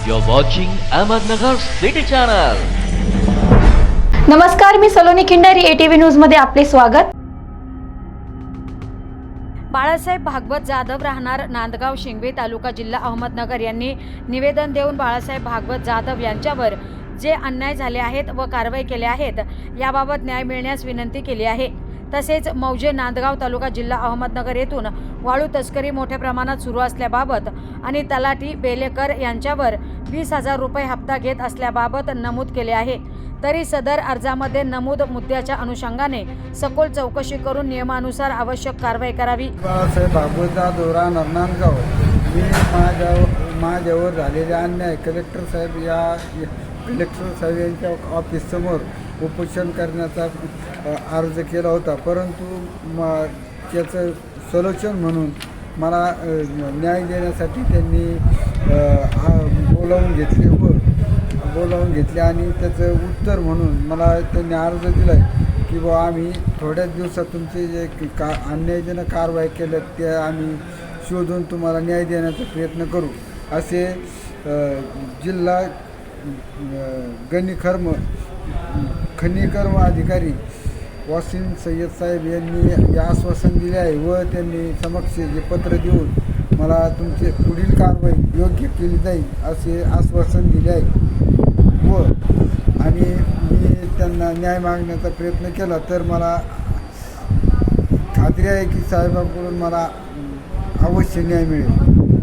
You're watching Ahmednagar City Channel. नमस्कार मी Saloni Khindari ATV न्यूजमध्ये आपले स्वागत बाळासाहेब भागवत जाधव राहणार नांदगाव शिंगवे तालुका जिल्हा अहमदनगर यांनी निवेदन देऊन बाळासाहेब भागवत जाधव यांच्यावर जे अन्याय झाले आहेत व कारवाई केल्या आहेत याबाबत न्याय मिळण्यास विनंती केली आहे तसेच मौजे नांदगाव तालुका जिल्हा अहमदनगर येथून वाळू तस्करी मोठ्या प्रमाणात सुरू असल्याबाबत आणि तलाठी बेलेकर यांच्यावर वीस हजार रुपये हप्ता घेत असल्याबाबत नमूद केले आहे. तरी सदर अर्जामध्ये नमूद मुद्द्याच्या अनुषंगाने सखोल चौकशी करून नियमानुसार आवश्यक कारवाई करावी. बाळासाहेब भागवत जाधव मी माझ्या माझ्यावर झालेले अन्याय. कलेक्टर साहेब या कलेक्टर साहेब यांच्या ऑफिससमोर उपोषण करण्याचा अर्ज केला होता. परंतु म त्याचं सोल्युशन म्हणून मला न्याय देण्यासाठी त्यांनी बोलावून घेतले व बोलावून घेतले आणि त्याचं उत्तर म्हणून मला त्यांनी अर्ज दिला आहे की बुवा आम्ही थोड्याच दिवसात तुमचे जे का अन्यायजनक कारवाई केल्या ते आम्ही शोधून तुम्हाला न्याय देण्याचा प्रयत्न करू. असे जिल्हा गणिकर्म खनिकर्म अधिकारी वासिम सय्यद साहेब यांनी आश्वासन दिले आहे व त्यांनी समक्ष जे पत्र देऊन मला तुमचे पुढील कारवाई योग्य केली जाईल असे आश्वासन दिले आहे. व आणि मी त्यांना न्याय मागण्याचा प्रयत्न केला तर मला खात्री आहे की साहेबांकडून मला अवश्य न्याय मिळेल.